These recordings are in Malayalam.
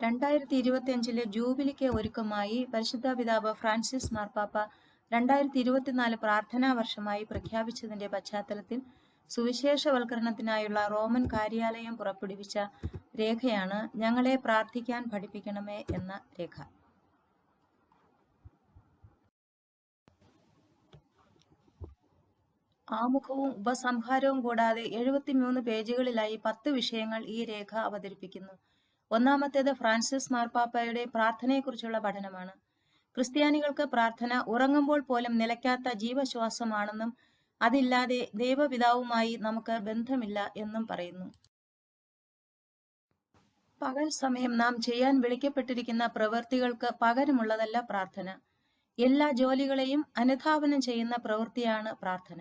രണ്ടായിരത്തി ഇരുപത്തിയഞ്ചിലെ ജൂബിലിക്ക് ഒരുക്കമായി പരിശുദ്ധ പിതാവ് ഫ്രാൻസിസ് മാർപ്പാപ്പ രണ്ടായിരത്തി ഇരുപത്തിനാല് പ്രാർത്ഥനാ വർഷമായി പ്രഖ്യാപിച്ചതിന്റെ പശ്ചാത്തലത്തിൽ സുവിശേഷവൽക്കരണത്തിനായുള്ള റോമൻ കാര്യാലയം പുറപ്പെടുവിച്ച രേഖയാണ് ഞങ്ങളെ പ്രാർത്ഥിക്കാൻ പഠിപ്പിക്കണമേ എന്ന രേഖ. ആമുഖവും ഉപസംഹാരവും കൂടാതെ എഴുപത്തിമൂന്ന് പേജുകളിലായി പത്ത് വിഷയങ്ങൾ ഈ രേഖ അവതരിപ്പിക്കുന്നു. ഒന്നാമത്തേത് ഫ്രാൻസിസ് മാർപ്പാപ്പയുടെ പ്രാർത്ഥനയെക്കുറിച്ചുള്ള പഠനമാണ്. ക്രിസ്ത്യാനികൾക്ക് പ്രാർത്ഥന ഉറങ്ങുമ്പോൾ പോലും നിലയ്ക്കാത്ത ജീവശ്വാസമാണെന്നും അതില്ലാതെ ദൈവപിതാവുമായി നമുക്ക് ബന്ധമില്ല എന്നും പറയുന്നു. പകൽ സമയം നാം ചെയ്യാൻ വിളിക്കപ്പെട്ടിരിക്കുന്ന പ്രവൃത്തികൾക്ക് പകരമുള്ളതല്ല പ്രാർത്ഥന. എല്ലാ ജോലികളെയും അനുധാവനം ചെയ്യുന്ന പ്രവൃത്തിയാണ് പ്രാർത്ഥന.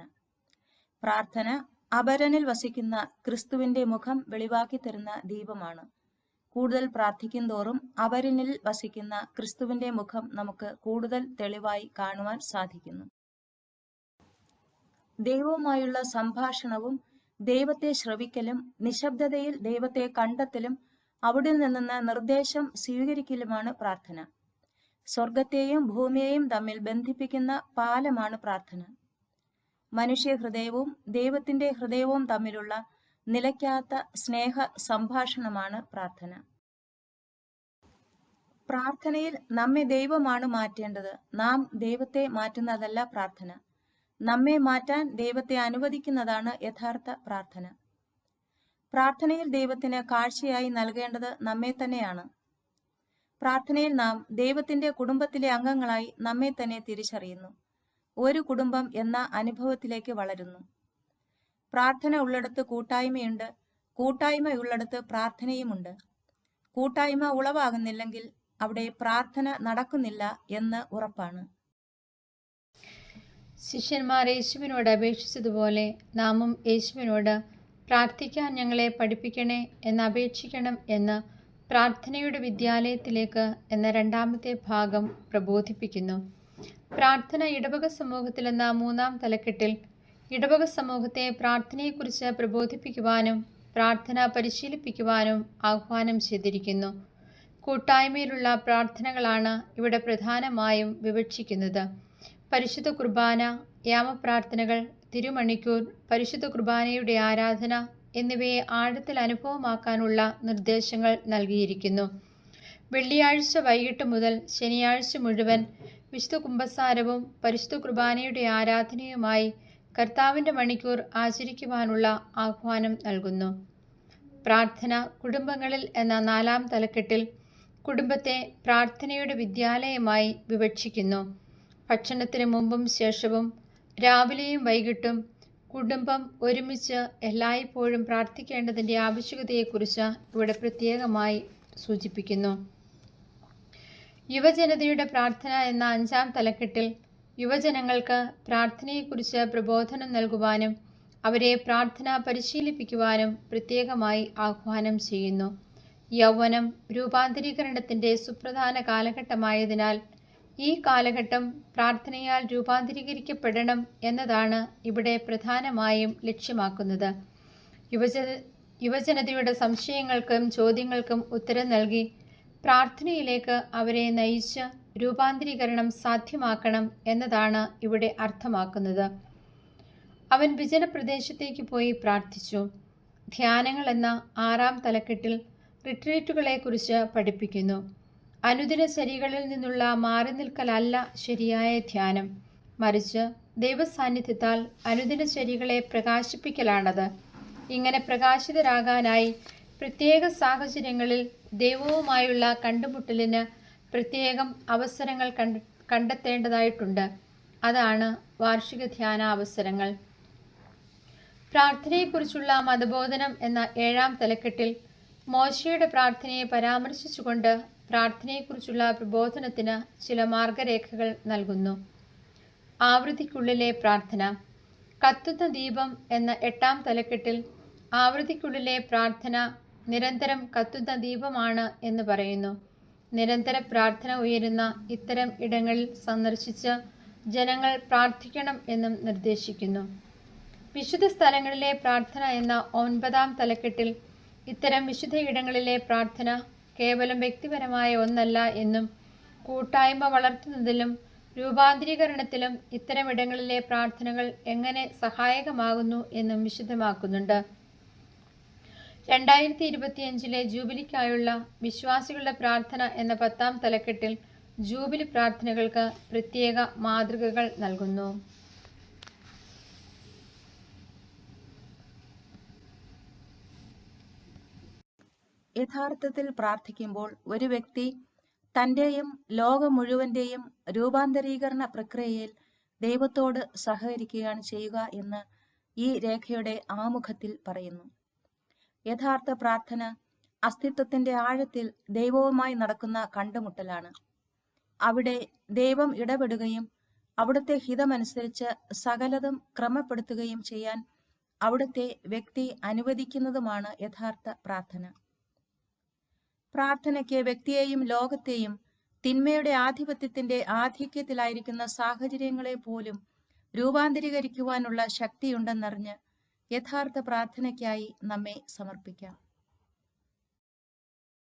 പ്രാർത്ഥന അപരനിൽ വസിക്കുന്ന ക്രിസ്തുവിന്റെ മുഖം വെളിവാക്കി തരുന്ന ദീപമാണ്. കൂടുതൽ പ്രാർത്ഥിക്കും തോറും അവരിനിൽ വസിക്കുന്ന ക്രിസ്തുവിന്റെ മുഖം നമുക്ക് കൂടുതൽ തെളിവായി കാണുവാൻ സാധിക്കുന്നു. ദൈവവുമായുള്ള സംഭാഷണവും ദൈവത്തെ ശ്രവിക്കലും നിശബ്ദതയിൽ ദൈവത്തെ കണ്ടെത്തലും അവിടെ നിന്നുന്ന നിർദ്ദേശം സ്വീകരിക്കലുമാണ് പ്രാർത്ഥന. സ്വർഗത്തെയും ഭൂമിയെയും തമ്മിൽ ബന്ധിപ്പിക്കുന്ന പാലമാണ് പ്രാർത്ഥന. മനുഷ്യ ഹൃദയവും ദൈവത്തിന്റെ ഹൃദയവും തമ്മിലുള്ള നിലയ്ക്കാത്ത സ്നേഹ സംഭാഷണമാണ് പ്രാർത്ഥന. പ്രാർത്ഥനയിൽ നമ്മെ ദൈവമാണ് മാറ്റേണ്ടത്. നാം ദൈവത്തെ മാറ്റുന്നതല്ല പ്രാർത്ഥന. നമ്മെ മാറ്റാൻ ദൈവത്തെ അനുവദിക്കുന്നതാണ് യഥാർത്ഥ പ്രാർത്ഥന. പ്രാർത്ഥനയിൽ ദൈവത്തിന് കാഴ്ചയായി നൽകേണ്ടത് നമ്മെ തന്നെയാണ്. പ്രാർത്ഥനയിൽ നാം ദൈവത്തിന്റെ കുടുംബത്തിലെ അംഗങ്ങളായി നമ്മെ തന്നെ തിരിച്ചറിയുന്നു. ഒരു കുടുംബം എന്ന അനുഭവത്തിലേക്ക് വളരുന്നു. പ്രാർത്ഥന ഉള്ളിടത്ത് കൂട്ടായ്മയുണ്ട് കൂട്ടായ്മ ഉള്ളിടത്ത് പ്രാർത്ഥനയുമുണ്ട്. കൂട്ടായ്മ ഉളവാകുന്നില്ലെങ്കിൽ അവിടെ പ്രാർത്ഥന നടക്കുന്നില്ല എന്ന് ഉറപ്പാണ്. ശിഷ്യന്മാർ യേശുവിനോട് അപേക്ഷിച്ചതുപോലെ നാമും യേശുവിനോട് പ്രാർത്ഥിക്കാൻ ഞങ്ങളെ പഠിപ്പിക്കണേ എന്ന് അപേക്ഷിക്കണം എന്ന് പ്രാർത്ഥനയുടെ വിദ്യാലയത്തിലേക്ക് എന്ന രണ്ടാമത്തെ ഭാഗം പ്രബോധിപ്പിക്കുന്നു. പ്രാർത്ഥന ഇടവക സമൂഹത്തിലെന്ന മൂന്നാം തലക്കെട്ടിൽ ഇടവക സമൂഹത്തെ പ്രാർത്ഥനയെക്കുറിച്ച് പ്രബോധിപ്പിക്കുവാനും പ്രാർത്ഥന പരിശീലിപ്പിക്കുവാനും ആഹ്വാനം ചെയ്തിരിക്കുന്നു. കൂട്ടായ്മയിലുള്ള പ്രാർത്ഥനകളാണ് ഇവിടെ പ്രധാനമായും വിവക്ഷിക്കുന്നത്. പരിശുദ്ധ കുർബാന യാമപ്രാർത്ഥനകൾ തിരുമണിക്കൂർ പരിശുദ്ധ കുർബാനയുടെ ആരാധന എന്നിവയെ ആഴത്തിൽ അനുഭവമാക്കാനുള്ള നിർദ്ദേശങ്ങൾ നൽകിയിരിക്കുന്നു. വെള്ളിയാഴ്ച വൈകിട്ട് മുതൽ ശനിയാഴ്ച മുഴുവൻ വിശുദ്ധ കുംഭസാരവും പരിശുദ്ധ കുർബാനയുടെ ആരാധനയുമായി കർത്താവിന്റെ മണിക്കൂർ ആചരിക്കുവാനുള്ള ആഹ്വാനം നൽകുന്നു. പ്രാർത്ഥന കുടുംബങ്ങളിൽ എന്ന നാലാം തലക്കെട്ടിൽ കുടുംബത്തെ പ്രാർത്ഥനയുടെ വിദ്യാലയമായി വിവക്ഷിക്കുന്നു. ഭക്ഷണത്തിന് മുമ്പും ശേഷവും രാവിലെയും വൈകിട്ടും കുടുംബം ഒരുമിച്ച് എല്ലായ്പ്പോഴും പ്രാർത്ഥിക്കേണ്ടതിന്റെ ആവശ്യകതയെക്കുറിച്ച് ഇവിടെ പ്രത്യേകമായി സൂചിപ്പിക്കുന്നു. യുവജനതയുടെ പ്രാർത്ഥന എന്ന അഞ്ചാം തലക്കെട്ടിൽ യുവജനങ്ങൾക്ക് പ്രാർത്ഥനയെക്കുറിച്ച് പ്രബോധനം നൽകുവാനും അവരെ പ്രാർത്ഥന പരിശീലിപ്പിക്കുവാനും പ്രത്യേകമായി ആഹ്വാനം ചെയ്യുന്നു. യൗവനം രൂപാന്തരീകരണത്തിന്റെ സുപ്രധാന കാലഘട്ടമായതിനാൽ ഈ കാലഘട്ടം പ്രാർത്ഥനയാൽ രൂപാന്തരീകരിക്കപ്പെടണം എന്നതാണ് ഇവിടെ പ്രധാനമായും ലക്ഷ്യമാക്കുന്നത്. യുവജന യുവജനതയുടെ സംശയങ്ങൾക്കും ചോദ്യങ്ങൾക്കും ഉത്തരം നൽകി പ്രാർത്ഥനയിലേക്ക് അവരെ നയിച്ച് രൂപാന്തരീകരണം സാധ്യമാക്കണം എന്നതാണ് ഇവിടെ അർത്ഥമാക്കുന്നത്. അവൻ വിജനപ്രദേശത്തേക്ക് പോയി പ്രാർത്ഥിച്ചു. ധ്യാനങ്ങൾ എന്ന ആറാം തലക്കെട്ടിൽ റിട്രീറ്റുകളെക്കുറിച്ച് പഠിപ്പിക്കുന്നു. അനുദിന ശരികളിൽ നിന്നുള്ള മാറി നിൽക്കലല്ല ശരിയായ ധ്യാനം. മറിച്ച് ദൈവസാന്നിധ്യത്താൽ അനുദിന ശരികളെ പ്രകാശിപ്പിക്കലാണത്. ഇങ്ങനെ പ്രകാശിതരാകാനായി പ്രത്യേക സാഹചര്യങ്ങളിൽ ദൈവവുമായുള്ള കണ്ടുമുട്ടലിന് പ്രത്യേകം അവസരങ്ങൾ കണ്ട കണ്ടെത്തേണ്ടതായിട്ടുണ്ട്. അതാണ് വാർഷിക ധ്യാന അവസരങ്ങൾ പ്രാർത്ഥനയെക്കുറിച്ചുള്ള മതബോധനം എന്ന ഏഴാം തലക്കെട്ടിൽ മോശയുടെ പ്രാർത്ഥനയെ പരാമർശിച്ചുകൊണ്ട് പ്രാർത്ഥനയെക്കുറിച്ചുള്ള പ്രബോധനത്തിന് ചില മാർഗരേഖകൾ നൽകുന്നു. ആവൃത്തിക്കുള്ളിലെ പ്രാർത്ഥന. കത്തുന്ന ദീപം എന്ന എട്ടാം തലക്കെട്ടിൽ ആവൃത്തിക്കുള്ളിലെ പ്രാർത്ഥന നിരന്തരം കത്തുന്ന ദീപമാണ് എന്ന് പറയുന്നു. നിരന്തര പ്രാർത്ഥന ഉയരുന്ന ഇത്തരം ഇടങ്ങളിൽ സന്ദർശിച്ച് ജനങ്ങൾ പ്രാർത്ഥിക്കണം എന്നും നിർദ്ദേശിക്കുന്നു. വിശുദ്ധ സ്ഥലങ്ങളിലെ പ്രാർത്ഥന എന്ന ഒൻപതാം തലക്കെട്ടിൽ ഇത്തരം വിശുദ്ധ ഇടങ്ങളിലെ പ്രാർത്ഥന കേവലം വ്യക്തിപരമായ ഒന്നല്ല എന്നും കൂട്ടായ്മ വളർത്തുന്നതിലും രൂപാന്തരീകരണത്തിലും ഇത്തരം ഇടങ്ങളിലെ പ്രാർത്ഥനകൾ എങ്ങനെ സഹായകമാകുന്നു എന്നും വിശദമാക്കുന്നുണ്ട്. രണ്ടായിരത്തി ഇരുപത്തിയഞ്ചിലെ ജൂബിലിക്കായുള്ള വിശ്വാസികളുടെ പ്രാർത്ഥന എന്ന പത്താം തലക്കെട്ടിൽ ജൂബിലി പ്രാർത്ഥനകൾക്ക് പ്രത്യേക മാതൃകകൾ നൽകുന്നു. യഥാർത്ഥത്തിൽ പ്രാർത്ഥിക്കുമ്പോൾ ഒരു വ്യക്തി തന്റെയും ലോകം മുഴുവന്റെയും രൂപാന്തരീകരണ പ്രക്രിയയിൽ ദൈവത്തോട് സഹകരിക്കുകയാണ് ചെയ്യുക എന്ന് ഈ രേഖയുടെ ആമുഖത്തിൽ പറയുന്നു. യഥാർത്ഥ പ്രാർത്ഥന അസ്തിത്വത്തിന്റെ ആഴത്തിൽ ദൈവവുമായി നടക്കുന്ന കണ്ടുമുട്ടലാണ്. അവിടെ ദൈവം ഇടപെടുകയും അവിടുത്തെ ഹിതമനുസരിച്ച് സകലതും ക്രമപ്പെടുത്തുകയും ചെയ്യാൻ അവിടുത്തെ വ്യക്തി അനുവദിക്കുന്നതുമാണ് യഥാർത്ഥ പ്രാർത്ഥന. പ്രാർത്ഥനയ്ക്ക് വ്യക്തിയെയും ലോകത്തെയും തിന്മയുടെ ആധിപത്യത്തിന്റെ ആധിക്യത്തിലായിരിക്കുന്ന സാഹചര്യങ്ങളെ പോലും രൂപാന്തരീകരിക്കുവാനുള്ള ശക്തിയുണ്ടെന്നറിഞ്ഞ് യഥാർത്ഥ പ്രാർത്ഥനയ്ക്കായി നമ്മെ സമർപ്പിക്കാം.